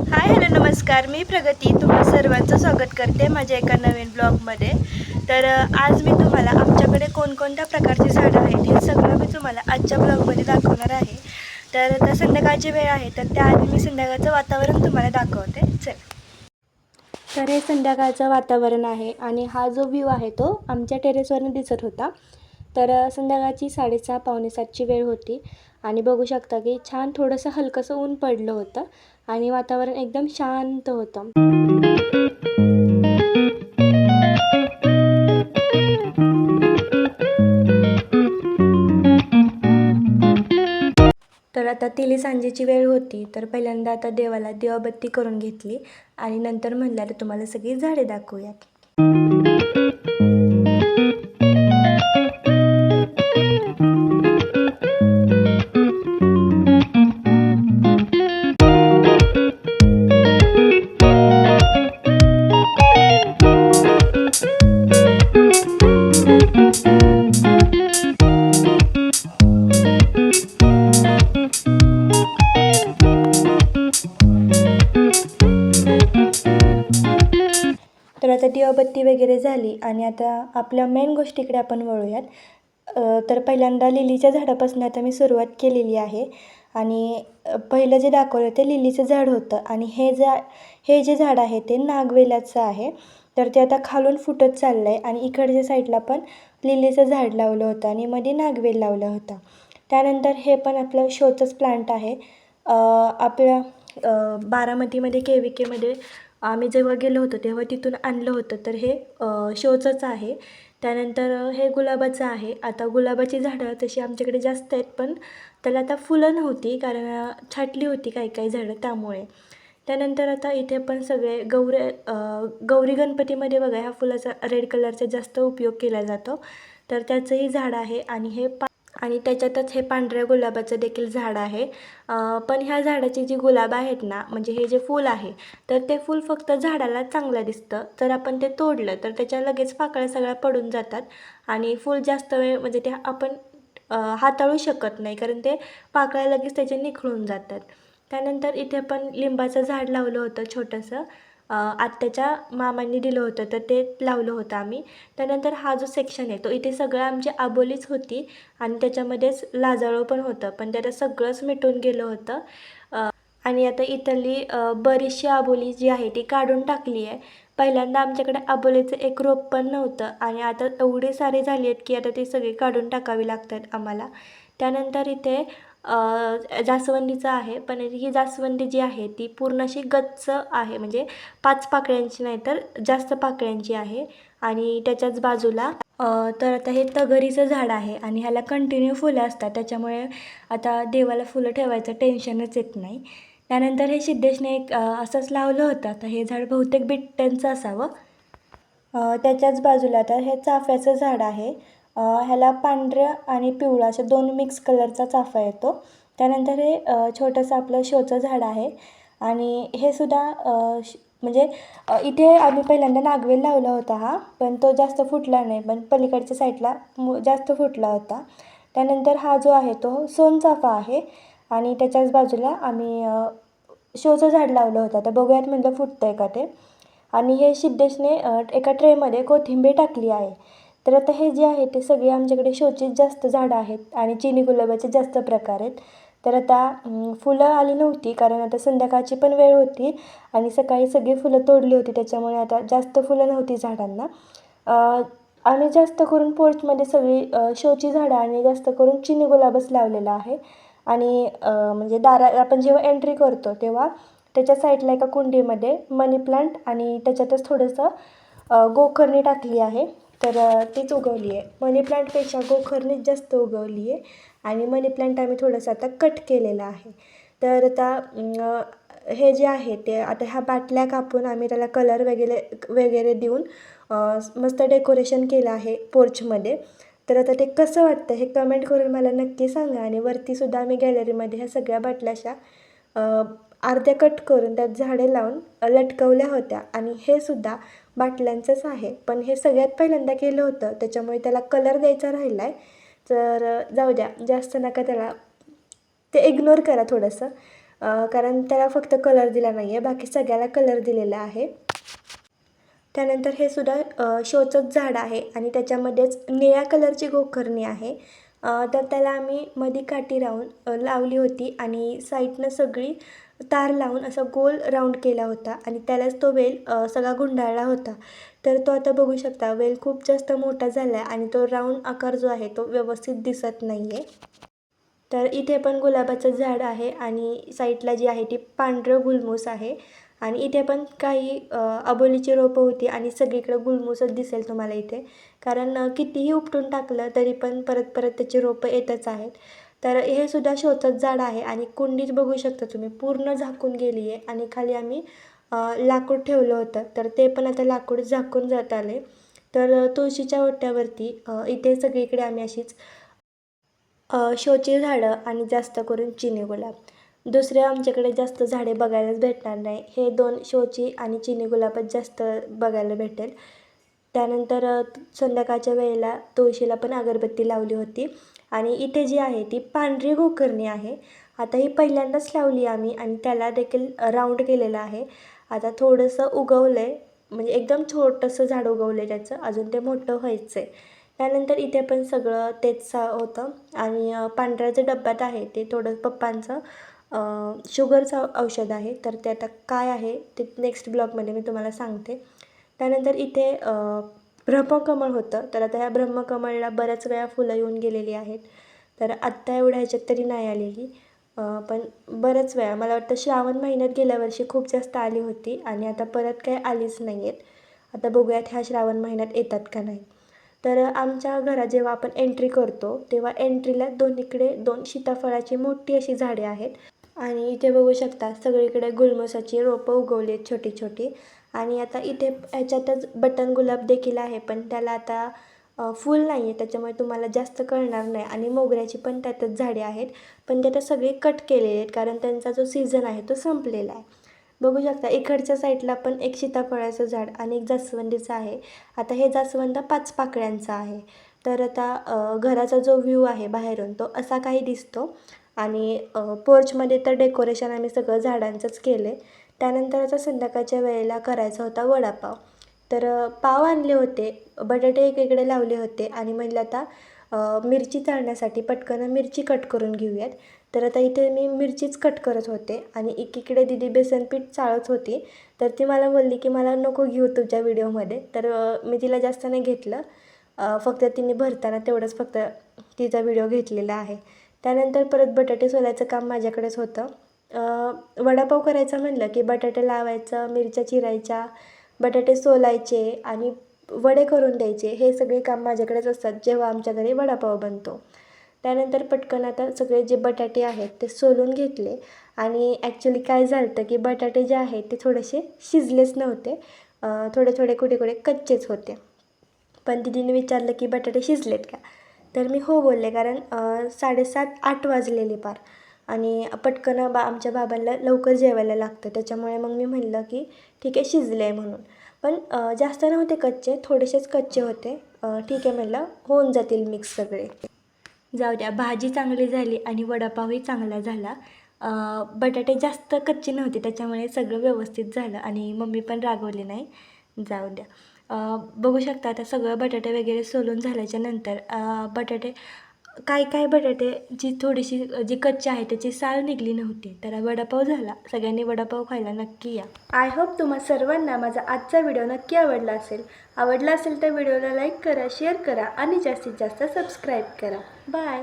Hi hello नमस्कार. मी प्रगती. तुम्हा सर्वांचं स्वागत करते माझ्या एका नवीन ब्लॉगमध्ये. तर आज मी तुम्हाला आमच्याकडे कोणकोणत्या प्रकारची झाडं आहेत हे सगळं मी तुम्हाला आजच्या ब्लॉगमध्ये दाखवणार आहे. तर आता संध्याकाळची वेळ आहे तर त्याआधी मी संध्याकाळचं वातावरण तुम्हाला दाखवते. चल. तर हे संध्याकाळचं वातावरण आहे आणि हा जो व्ह्यू आहे तो आमच्या टेरेसवरनं दिसत होता. तर संध्याकाळची साडेसहा पावणेसातची वेळ होती. आणि बघू शकता की छान थोडंसं हलकंसं ऊन पडलं होतं आणि वातावरण एकदम शांत होतं. तर आता तिली सांजेची वेळ होती तर पहिल्यांदा आता देवाला दिवाबत्ती करून घेतली आणि नंतर म्हणलं तुम्हाला सगळी झाडे दाखवूयात. तर वगैरे झाली आणि आता आपल्या मेन गोष्टीकडे आपण वळूयात. तर पहिल्यांदा लिलीच्या झाडापासून आता मी सुरुवात केलेली आहे. आणि पहिलं जे दाखवलं ते लिलीचं झाड होतं. आणि हे जा हे जे झाड आहे ते नागवेलाचं आहे. तर ते आता खालून फुटत चाललं आहे आणि इकडच्या साईडला पण लिलीचं झाड लावलं होतं आणि मध्ये नागवेल लावलं होतं. त्यानंतर हे पण आपलं शोचंच प्लांट आहे. आपल्या बारामतीमध्ये के व्ही केमध्ये आम्ही जेव्हा गेलो होतो तेव्हा तिथून आणलं होतं. तर हे शोचंच आहे. त्यानंतर हे गुलाबाचं आहे. आता गुलाबाची झाडं तशी आमच्याकडे जास्त आहेत पण त्याला आता फुलं नव्हती कारण छाटली होती काही काही झाडं त्यामुळे. त्यानंतर आता इथे पण सगळे गौरे गौरी गणपतीमध्ये बघा ह्या फुलाचा रेड कलरचा जास्त उपयोग केला जातो. तर त्याचंही झाड आहे आणि हे पा आणि त्याच्यातच हे पांढऱ्या गुलाबाचं देखील झाड आहे. पण ह्या झाडाची जी गुलाब आहेत ना म्हणजे हे जे फूल आहे तर ते फूल फक्त झाडाला चांगलं दिसतं. जर आपण ते तोडलं तर त्याच्या लगेच पाकळ्या सगळ्या पडून जातात आणि फूल जास्त वेळ म्हणजे ते आपण हाताळू शकत नाही कारण ते पाकळ्या लगेच त्याचे निखळून जातात. त्यानंतर इथे पण लिंबाचं झाड लावलं होतं छोटंसं. आत्याच्या मामांनी दिलं होतं तर ते लावलं होतं आम्ही. त्यानंतर हा जो सेक्शन आहे तो इथे सगळं आमची आबोलीच होती आणि त्याच्यामध्येच लाजाळू पण होतं. पण ते आता सगळंच मिटून गेलं होतं. आणि आता इथली बरीचशी आबोली जी आहे ती काढून टाकली आहे. पहिल्यांदा आमच्याकडे आबोलीचं एक रोप पण नव्हतं आणि आता एवढे सारे झाले आहेत की आता ती सगळी काढून टाकावी लागतात आम्हाला. त्यानंतर इथे जास्वंदीचं आहे पण ही जास्वंदी जी आहे ती पूर्ण अशी गच्च आहे म्हणजे पाच पाकळ्यांची नाही तर जास्त पाकळ्यांची आहे. आणि त्याच्याच बाजूला तर आता हे तगरीचं झाड आहे आणि ह्याला कंटिन्यू फुलं असतात. त्याच्यामुळे आता देवाला फुलं ठेवायचं टेन्शनच येत नाही. त्यानंतर हे सिद्धेशने एक असंच लावलं होतं. आता हे झाड बहुतेक बिट्ट्यांचं असावं. त्याच्याच बाजूला आता हे चाफ्याचं झाड आहे. ह्याला पांढऱ्या आणि पिवळा अशा दोन मिक्स कलरचा चाफा येतो. त्यानंतर हे छोटंसं आपलं शोचं झाड आहे. आणि हे सुद्धा श- म्हणजे इथे आम्ही पहिल्यांदा नागवेल लावला होता हा पण तो जास्त फुटला नाही पण पलीकडच्या साईडला मु जास्त फुटला होता. त्यानंतर हा जो आहे तो सोनचाफा आहे आणि त्याच्याच बाजूला आम्ही शोचं झाड लावलं होतं. आता बघूयात म्हणलं फुटतं आहे का ते. आणि हे सिद्धेशने एका ट्रेमध्ये कोथिंबीर टाकली आहे. तर आता हे जे आहे ते सगळे आमच्याकडे शोचीच जास्त झाडं आहेत आणि चिनी गुलाबाचे जास्त प्रकार आहेत. तर आता फुलं आली नव्हती कारण आता संध्याकाळची पण वेळ होती आणि सकाळी सगळी फुलं तोडली होती. त्याच्यामुळे आता जास्त फुलं नव्हती झाडांना. आम्ही जास्त करून पोर्चमध्ये सगळी शोची झाडं आणि जास्त करून चिनी गुलाबच लावलेला आहे. आणि म्हणजे दारा आपण जेव्हा एंट्री करतो तेव्हा त्याच्या साईडला एका कुंडीमध्ये मनी प्लांट आणि त्याच्यातच थोडंसं गोकर्णी टाकली आहे. तर तीच उगवली आहे मनी प्लांटपेक्षा गोखरणीच जास्त उगवली आहे आणि मनी प्लांट आम्ही थोडंसं आता कट केलेलं आहे. तर आता हे जे आहे ते आता ह्या बाटल्या कापून आम्ही त्याला कलर वगैरे वगैरे देऊन मस्त डेकोरेशन केलं आहे पोर्चमध्ये. तर आता ते कसं वाटतं हे कमेंट करून मला नक्की सांगा आणि वरतीसुद्धा आम्ही गॅलरीमध्ये ह्या सगळ्या बाटल्याशा अर्ध्या कट करून त्यात झाडे लावून लटकवल्या होत्या. आणि हे सुद्धा बाटल्यांचंच आहे. पण हे सगळ्यात पहिल्यांदा केलं होतं. त्याच्यामुळे त्याला कलर द्यायचा राहिला आहे तर जाऊ द्या. जास्त नका त्याला ते इग्नोर करा थोडंसं. कारण त्याला फक्त कलर दिला नाही आहे बाकी सगळ्याला कलर दिलेला आहे. त्यानंतर हे सुद्धा शोचंच झाड आहे. आणि त्याच्यामध्येच निळ्या कलरची गोखरणी आहे. तर त्याला आम्ही मधी काठी राहून लावली होती. आणि साईडनं सगळी तार लावून असा गोल राऊंड केला होता आणि त्यालाच तो वेल सगळा गुंडाळला होता. तर तो आता बघू शकता वेल खूप जास्त मोठा झाला आहे आणि तो राऊंड आकार जो आहे तो व्यवस्थित दिसत नाही आहे तर इथे पण गुलाबाचं झाड आहे आणि साईडला जी आहे ती पांढरं गुलमूस आहे आणि इथे पण काही अबोलीची रोपं होती आणि सगळीकडे गुलमूसच दिसेल तुम्हाला इथे. कारण कितीही उपटून टाकलं तरी पण परत परत त्याची रोपं येतच आहेत. तर हे सुद्धा शोचत झाड आहे आणि कुंडीच बघू शकता तुम्ही. पूर्ण झाकून गेली आहे आणि खाली आम्ही लाकूड ठेवलं होतं. तर ते पण आता लाकूड झाकून जात आले. तर तुळशीच्या ओट्यावरती इथे सगळीकडे आम्ही अशीच शोची झाडं आणि जास्त करून चिनी गुलाब. दुसरे आमच्याकडे जास्त झाडे बघायलाच भेटणार नाही. हे दोन शोची आणि चिनी गुलाबच जास्त बघायला भेटेल. त्यानंतर संध्याकाळच्या वेळेला तुळशीला पण अगरबत्ती लावली होती. आणि इथे जी आहे ती पांढरी गोकर्णी आहे. आता ही पहिल्यांदाच लावली आम्ही आणि त्याला देखील राऊंड केलेलं आहे. आता थोडंसं उगवलं आहे म्हणजे एकदम छोटंसं झाड उगवलं आहे त्याचं. अजून ते मोठं व्हायचं आहे त्यानंतर इथे पण सगळं तेच होतं. आणि पांढऱ्या पांढऱ्याचं डब्यात आहे ते थोडं पप्पांचं शुगरचं औषध आहे. तर ते आता काय आहे ते नेक्स्ट ब्लॉगमध्ये मी तुम्हाला सांगते. त्यानंतर इथे ब्रह्मकमळ होतं. तर आता ह्या ब्रह्मकमळला बऱ्याच वेळा फुलं येऊन गेलेली आहेत. तर आत्ता एवढ्या ह्याच्यात तरी नाही आलेली. पण बऱ्याच वेळा मला वाटतं श्रावण महिन्यात गेल्या वर्षी खूप जास्त आली होती आणि आता परत काही आलीच नाही आहेत आता बघूयात ह्या श्रावण महिन्यात येतात का नाही. तर आमच्या घरात जेव्हा आपण एंट्री करतो तेव्हा एंट्रीला दोन्हीकडे दोन सीताफळाची मोठी अशी झाडे आहेत. आणि इथे बघू शकता सगळीकडे गुलमोसाची रोपं उगवली आहेत छोटी छोटी आणि आता इथे ह्याच्यातच बटन गुलाब देखील आहे पण त्याला आता फुल नाही आहे त्याच्यामुळे तुम्हाला जास्त कळणार नाही. आणि मोगऱ्याची पण त्यातच झाडे आहेत पण ते आता सगळे कट केलेले आहेत कारण त्यांचा जो सीझन आहे तो संपलेला आहे. बघू शकता इकडच्या साईडला पण एक सीताफळाचं झाड आणि एक जास्वंदीचं आहे. आता हे जास्वंद पाच पाकळ्यांचं आहे. तर आता घराचा जो व्ह्यू आहे बाहेरून तो असा काही दिसतो. आणि पोर्चमध्ये तर डेकोरेशन आम्ही सगळं झाडांचंच केलं आहे त्यानंतर आता संध्याकाळच्या वेळेला करायचा होता वडापाव. तर पाव आणले होते बटाटे एकीकडे लावले होते आणि म्हणलं आता मिरची चाळण्यासाठी पटकन मिरची कट करून घेऊयात. तर आता इथे मी मिरचीच कट करत होते आणि एकीकडे दिदी बेसनपीठ चाळत होती. तर ती मला बोलली की मला नको घेऊ तुझ्या व्हिडिओमध्ये. तर मी तिला जास्त नाही घेतलं. फक्त तिने भरताना तेवढंच फक्त तिचा व्हिडिओ घेतलेला आहे. त्यानंतर परत बटाटे सोलायचं काम माझ्याकडेच होतं. वडापाव करायचा म्हणलं की बटाटे लावायचं मिरच्या चिरायच्या बटाटे सोलायचे आणि वडे करून द्यायचे. हे सगळे काम माझ्याकडेच असतात जेव्हा आमच्या घरी वडापाव बनतो. त्यानंतर पटकन आता सगळे जे बटाटे आहेत ते सोलून घेतले आणि ॲक्च्युली काय झालं होतं की बटाटे जे आहेत ते थोडेसे शिजलेच नव्हते. थोडे थोडे कुठे कुठे कच्चेच होते. पण दिदीने विचारलं की बटाटे शिजलेत का? तर मी हो बोलले कारण साडेसात आठ वाजलेले पार. आणि पटकन बा आमच्या बाबांना लवकर जेवायला लागतं. त्याच्यामुळे मग मी म्हणलं की ठीक आहे शिजले आहे म्हणून. पण जास्त नव्हते कच्चे थोडेसेच कच्चे होते. ठीक आहे म्हणलं होऊन जातील मिक्स सगळे. जाऊ द्या भाजी चांगली झाली आणि वडापावही चांगला झाला. बटाटे जास्त कच्चे नव्हते त्याच्यामुळे सगळं व्यवस्थित झालं आणि मम्मी पण रागवली नाही. जाऊ द्या. बघू शकता आता सगळं बटाटे वगैरे सोलून झाल्याच्यानंतर बटाटे काय काय बटाटे जी थोडीशी जी कच्ची आहे त्याची साल निघली नव्हती. तर वडापाव झाला. सगळ्यांनी वडापाव खायला नक्की या. आय होप तुम्हा सर्वांना माझा आजचा व्हिडिओ नक्की आवडला असेल. आवडला असेल तर व्हिडिओला लाईक करा शेअर करा आणि जास्तीत जास्त सबस्क्राईब करा. बाय